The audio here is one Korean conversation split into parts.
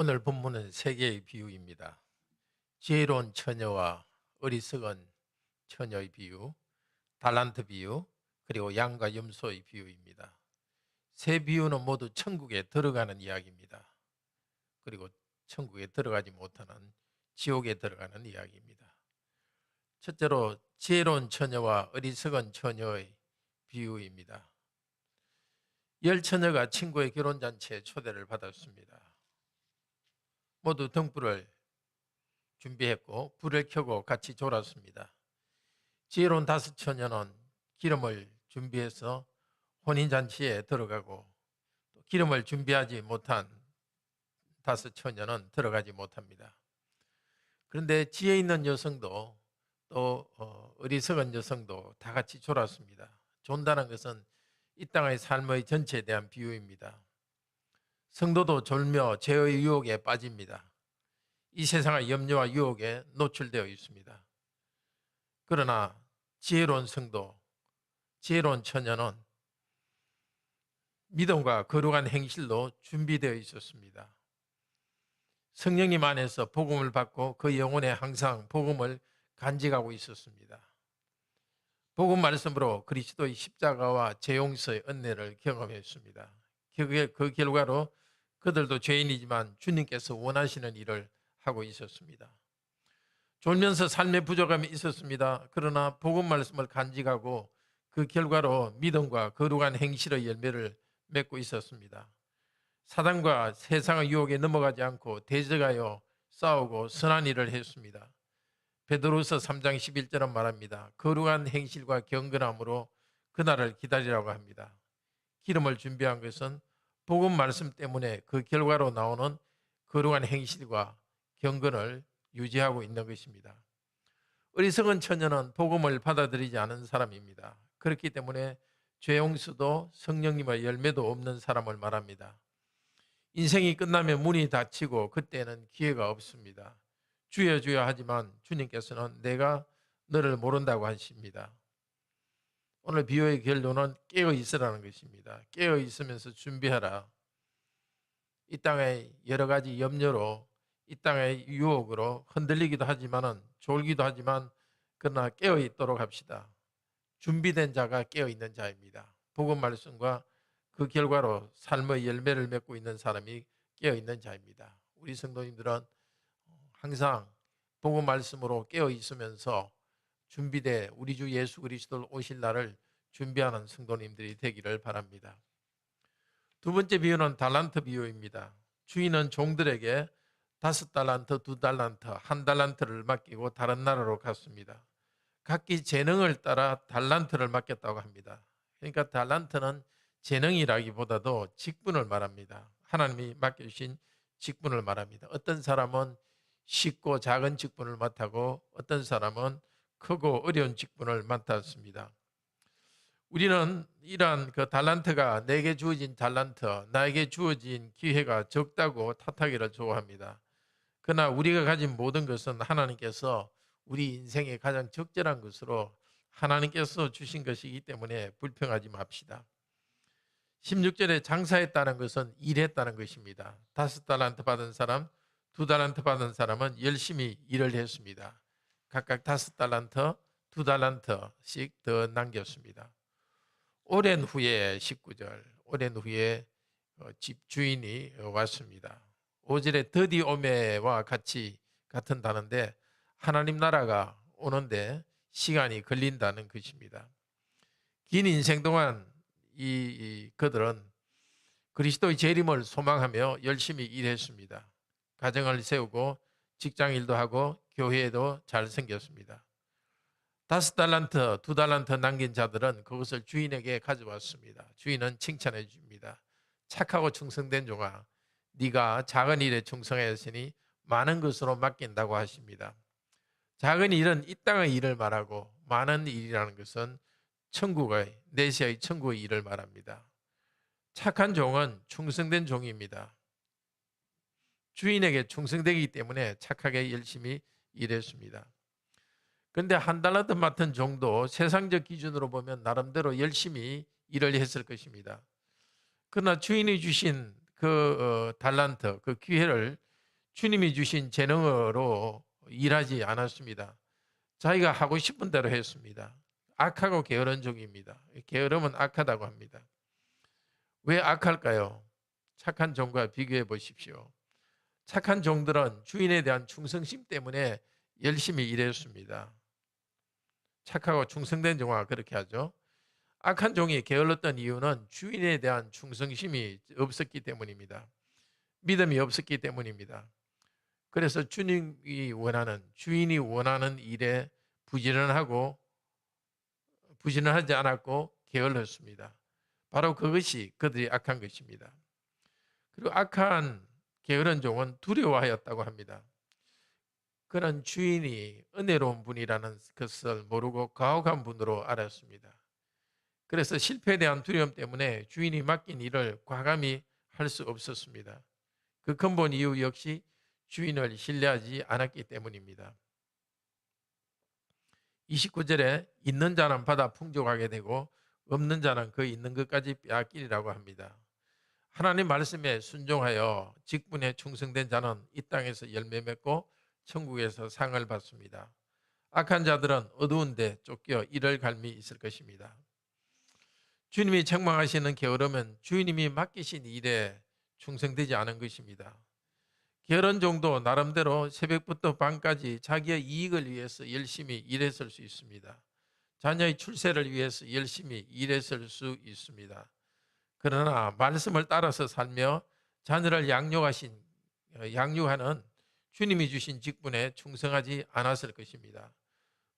오늘 본문은 세 개의 비유입니다. 지혜로운 처녀와 어리석은 처녀의 비유, 달란트 비유, 그리고 양과 염소의 비유입니다. 세 비유는 모두 천국에 들어가는 이야기입니다. 그리고 천국에 들어가지 못하는 지옥에 들어가는 이야기입니다. 첫째로 지혜로운 처녀와 어리석은 처녀의 비유입니다. 열 처녀가 친구의 결혼 잔치에 초대를 받았습니다. 모두 등불을 준비했고 불을 켜고 같이 졸았습니다. 지혜로운 다섯 처녀는 기름을 준비해서 혼인 잔치에 들어가고 또 기름을 준비하지 못한 다섯 처녀는 들어가지 못합니다. 그런데 지혜 있는 여성도 또 어, 어리석은 여성도 다 같이 졸았습니다. 존다는 것은 이 땅의 삶의 전체에 대한 비유입니다. 성도도 졸며 죄의 유혹에 빠집니다. 이 세상의 염려와 유혹에 노출되어 있습니다. 그러나 지혜로운 성도, 지혜로운 처녀는 믿음과 거룩한 행실로 준비되어 있었습니다. 성령님 안에서 복음을 받고 그 영혼에 항상 복음을 간직하고 있었습니다. 복음 말씀으로 그리스도의 십자가와 재용서의 은혜를 경험했습니다. 그, 그 결과로 그들도 죄인이지만 주님께서 원하시는 일을 하고 있었습니다. 졸면서 삶의 부족함이 있었습니다. 그러나 복음 말씀을 간직하고 그 결과로 믿음과 거룩한 행실의 열매를 맺고 있었습니다. 사단과 세상의 유혹에 넘어가지 않고 대적하여 싸우고 선한 일을 했습니다. 베드로서 3장 11절은 말합니다. 거룩한 행실과 경건함으로 그날을 기다리라고 합니다. 기름을 준비한 것은 복음 말씀 때문에 그 결과로 나오는 거룩한 행실과 경건을 유지하고 있는 것입니다. 어리석은 처녀는 복음을 받아들이지 않은 사람입니다. 그렇기 때문에 죄용수도 성령님의 열매도 없는 사람을 말합니다. 인생이 끝나면 문이 닫히고 그때는 기회가 없습니다. 주여 주여 하지만 주님께서는 내가 너를 모른다고 하십니다. 오늘 비유의 결론은 깨어 있으라는 것입니다. 깨어 있으면서 준비하라. 이 땅의 여러 가지 염려로 이 땅의 유혹으로 흔들리기도 하지만은 졸기도 하지만 그러나 깨어 있도록 합시다. 준비된 자가 깨어 있는 자입니다. 복음 말씀과 그 결과로 삶의 열매를 맺고 있는 사람이 깨어 있는 자입니다. 우리 성도님들은 항상 복음 말씀으로 깨어 있으면서 준비돼 우리 주 예수 그리스도 오실 날을 준비하는 성도님들이 되기를 바랍니다. 두 번째 비유는 달란트 비유입니다. 주인은 종들에게 다섯 달란트, 두 달란트, 한 달란트를 맡기고 다른 나라로 갔습니다. 각기 재능을 따라 달란트를 맡겼다고 합니다. 그러니까 달란트는 재능이라기보다도 직분을 말합니다. 하나님이 맡겨주신 직분을 말합니다. 어떤 사람은 쉽고 작은 직분을 맡고 어떤 사람은 크고 어려운 직분을 맡았습니다. 우리는 이러한 그 달란트가 내게 주어진 달란트, 나에게 주어진 기회가 적다고 탓하기를 좋아합니다. 그러나 우리가 가진 모든 것은 하나님께서 우리 인생의 가장 적절한 것으로 하나님께서 주신 것이기 때문에 불평하지 맙시다. 16절에 장사했다는 것은 일했다는 것입니다. 다섯 달란트 받은 사람, 두 달란트 받은 사람은 열심히 일을 했습니다. 각각 다섯 달란트, 두 달란트씩 더 남겼습니다. 오랜 후에 19절, 오랜 후에 어, 집 주인이 왔습니다. 5절에 더디 오메와 같이 같은 단어인데 하나님 나라가 오는데 시간이 걸린다는 것입니다. 긴 인생 동안 이, 이 그들은 그리스도의 재림을 소망하며 열심히 일했습니다. 가정을 세우고 직장 일도 하고 교회에도 잘 생겼습니다. 다섯 달란트, 두 달란트 남긴 자들은 그것을 주인에게 가져왔습니다. 주인은 칭찬해 줍니다. 착하고 충성된 종아, 네가 작은 일에 충성하였으니 많은 것으로 맡긴다고 하십니다. 작은 일은 이 땅의 일을 말하고 많은 일이라는 것은 천국의 내시의 천국의 일을 말합니다. 착한 종은 충성된 종입니다. 주인에게 충성되기 때문에 착하게 열심히 일했습니다. 그런데 한 달란트 맡은 종도 세상적 기준으로 보면 나름대로 열심히 일을 했을 것입니다. 그러나 주인이 주신 그 어, 달란트, 그 기회를 주님이 주신 재능으로 일하지 않았습니다. 자기가 하고 싶은 대로 했습니다. 악하고 게으른 종입니다. 게으름은 악하다고 합니다. 왜 악할까요? 착한 종과 비교해 보십시오. 착한 종들은 주인에 대한 충성심 때문에 열심히 일했습니다. 착하고 충성된 종아 그렇게 하죠. 악한 종이 게을렀던 이유는 주인에 대한 충성심이 없었기 때문입니다. 믿음이 없었기 때문입니다. 그래서 주님이 원하는 주인이 원하는 일에 부지런하고 부지런하지 않았고 게을렀습니다. 바로 그것이 그들이 악한 것입니다. 그리고 악한 게으른 종은 두려워하였다고 합니다. 그런 주인이 은혜로운 분이라는 것을 모르고 가혹한 분으로 알았습니다. 그래서 실패에 대한 두려움 때문에 주인이 맡긴 일을 과감히 할 수 없었습니다. 그 근본 이유 역시 주인을 신뢰하지 않았기 때문입니다. 29절에 있는 자는 받아 풍족하게 되고 없는 자는 그 있는 것까지 빼앗기리라고 합니다. 하나님 말씀에 순종하여 직분에 충성된 자는 이 땅에서 열매 맺고 천국에서 상을 받습니다. 악한 자들은 어두운 데 쫓겨 이를 갈미 있을 것입니다. 주님이 책망하시는 게으름은 주님이 맡기신 일에 충성되지 않은 것입니다. 게으른 정도 나름대로 새벽부터 밤까지 자기의 이익을 위해서 열심히 일했을 수 있습니다. 자녀의 출세를 위해서 열심히 일했을 수 있습니다. 그러나 말씀을 따라서 살며 자녀를 양육하신 양육하는 주님이 주신 직분에 충성하지 않았을 것입니다.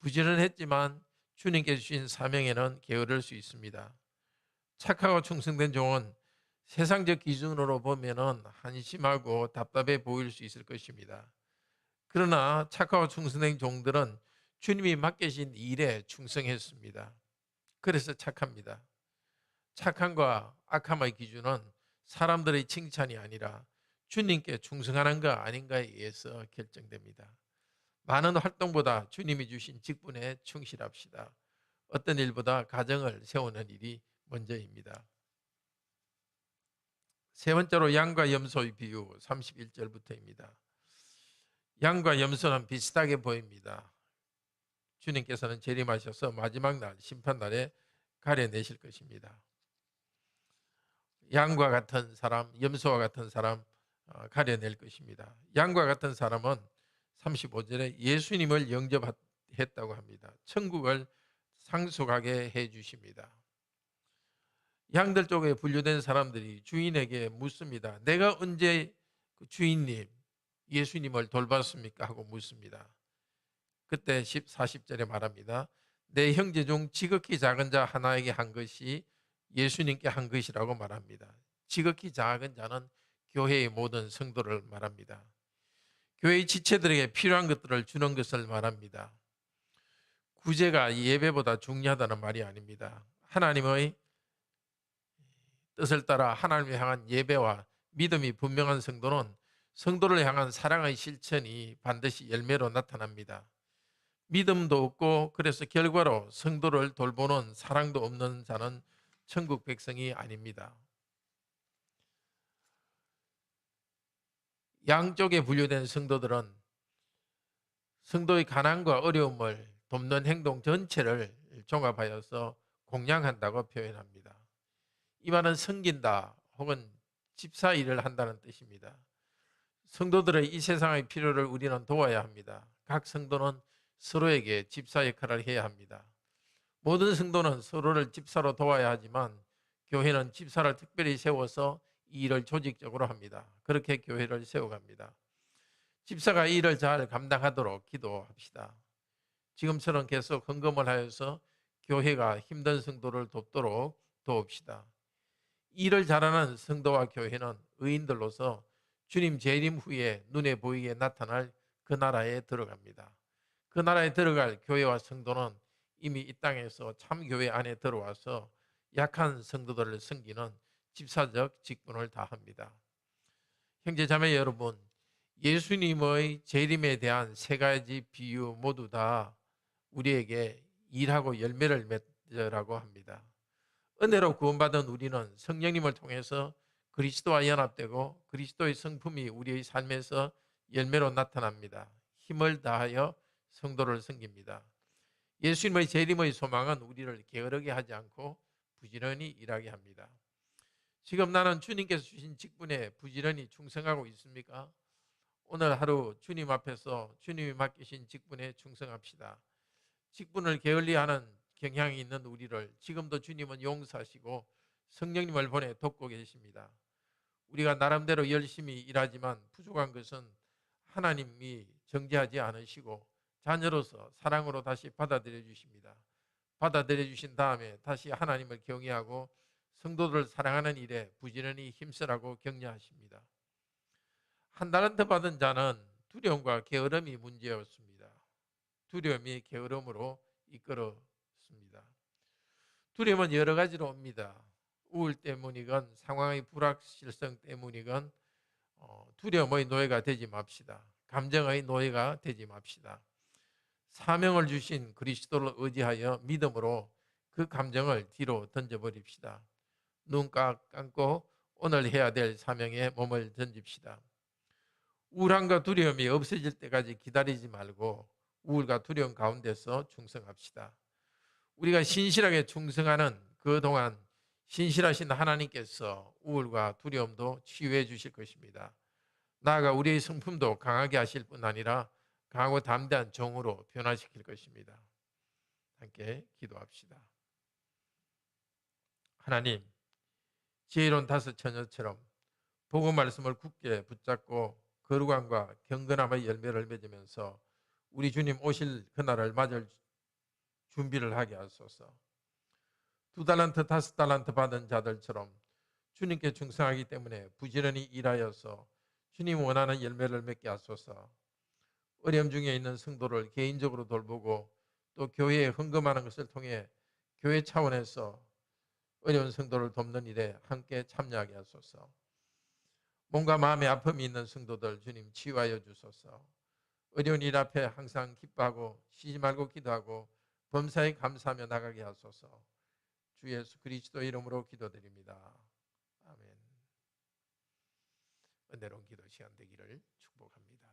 부지런했지만 주님께 주신 사명에는 게으를 수 있습니다. 착하고 충성된 종은 세상적 기준으로 보면은 한심하고 답답해 보일 수 있을 것입니다. 그러나 착하고 충성된 종들은 주님이 맡기신 일에 충성했습니다. 그래서 착합니다. 착함과 악함의 기준은 사람들의 칭찬이 아니라 주님께 충성하는 가 아닌가에 의해서 결정됩니다. 많은 활동보다 주님이 주신 직분에 충실합시다. 어떤 일보다 가정을 세우는 일이 먼저입니다. 세 번째로 양과 염소의 비유 31절부터입니다. 양과 염소는 비슷하게 보입니다. 주님께서는 재림하셔서 마지막 날 심판 날에 가려내실 것입니다. 양과 같은 사람, 염소와 같은 사람 어, 가려낼 것입니다. 양과 같은 사람은 35절에 예수님을 영접했다고 합니다. 천국을 상속하게 해 주십니다. 양들 쪽에 분류된 사람들이 주인에게 묻습니다. 내가 언제 그 주인님 예수님을 돌봤습니까? 하고 묻습니다. 그때 40절에 말합니다. 내 형제 중 지극히 작은 자 하나에게 한 것이 예수님께 한 것이라고 말합니다. 지극히 작은 자는 교회의 모든 성도를 말합니다. 교회의 지체들에게 필요한 것들을 주는 것을 말합니다. 구제가 예배보다 중요하다는 말이 아닙니다. 하나님의 뜻을 따라 하나님을 향한 예배와 믿음이 분명한 성도는 성도를 향한 사랑의 실천이 반드시 열매로 나타납니다. 믿음도 없고 그래서 결과로 성도를 돌보는 사랑도 없는 자는 천국 백성이 아닙니다. 양쪽에 분류된 성도들은 성도의 가난과 어려움을 돕는 행동 전체를 종합하여서 공양한다고 표현합니다. 이 말은 섬긴다 혹은 집사 일을 한다는 뜻입니다. 성도들의 이 세상의 필요를 우리는 도와야 합니다. 각 성도는 서로에게 집사 역할을 해야 합니다. 모든 성도는 서로를 집사로 도와야 하지만 교회는 집사를 특별히 세워서 이 일을 조직적으로 합니다. 그렇게 교회를 세워갑니다. 집사가 이 일을 잘 감당하도록 기도합시다. 지금처럼 계속 헌금을 하여서 교회가 힘든 성도를 돕도록 도웁시다. 일을 잘하는 성도와 교회는 의인들로서 주님 재림 후에 눈에 보이게 나타날 그 나라에 들어갑니다. 그 나라에 들어갈 교회와 성도는 이미 이 땅에서 참교회 안에 들어와서 약한 성도들을 섬기는 집사적 직분을 다합니다. 형제 자매 여러분, 예수님의 재림에 대한 세 가지 비유 모두 다 우리에게 일하고 열매를 맺으라고 합니다. 은혜로 구원받은 우리는 성령님을 통해서 그리스도와 연합되고 그리스도의 성품이 우리의 삶에서 열매로 나타납니다. 힘을 다하여 성도를 섬깁니다. 예수님의 재림의 소망은 우리를 게으르게 하지 않고 부지런히 일하게 합니다. 지금 나는 주님께서 주신 직분에 부지런히 충성하고 있습니까? 오늘 하루 주님 앞에서 주님이 맡기신 직분에 충성합시다. 직분을 게을리하는 경향이 있는 우리를 지금도 주님은 용서하시고 성령님을 보내 돕고 계십니다. 우리가 나름대로 열심히 일하지만 부족한 것은 하나님이 정죄하지 않으시고 자녀로서 사랑으로 다시 받아들여 주십니다. 받아들여 주신 다음에 다시 하나님을 경외하고 성도들을 사랑하는 일에 부지런히 힘쓰라고 격려하십니다. 한 달란트 받은 자는 두려움과 게으름이 문제였습니다. 두려움이 게으름으로 이끌었습니다. 두려움은 여러 가지로 옵니다. 우울 때문이건 상황의 불확실성 때문이건 어, 두려움의 노예가 되지 맙시다. 감정의 노예가 되지 맙시다. 사명을 주신 그리스도를 의지하여 믿음으로 그 감정을 뒤로 던져버립시다. 눈 감고 오늘 해야 될 사명에 몸을 던집시다. 우울함과 두려움이 없어질 때까지 기다리지 말고 우울과 두려움 가운데서 충성합시다. 우리가 신실하게 충성하는 그 동안 신실하신 하나님께서 우울과 두려움도 치유해 주실 것입니다. 나아가 우리의 성품도 강하게 하실 뿐 아니라 강하고 담대한 종으로 변화시킬 것입니다. 함께 기도합시다. 하나님, 지혜로운 다섯 처녀처럼 복음 말씀을 굳게 붙잡고 거룩함과 경건함의 열매를 맺으면서 우리 주님 오실 그날을 맞을 준비를 하게 하소서. 두 달란트, 다섯 달란트 받은 자들처럼 주님께 충성하기 때문에 부지런히 일하여서 주님 원하는 열매를 맺게 하소서. 어려움 중에 있는 성도를 개인적으로 돌보고 또 교회에 헌금하는 것을 통해 교회 차원에서 어려운 성도를 돕는 일에 함께 참여하게 하소서. 몸과 마음의 아픔이 있는 성도들 주님 치유하여 주소서. 어려운 일 앞에 항상 기뻐하고 쉬지 말고 기도하고 범사에 감사하며 나가게 하소서. 주 예수 그리스도 이름으로 기도드립니다. 아멘. 은혜로운 기도 시간 되기를 축복합니다.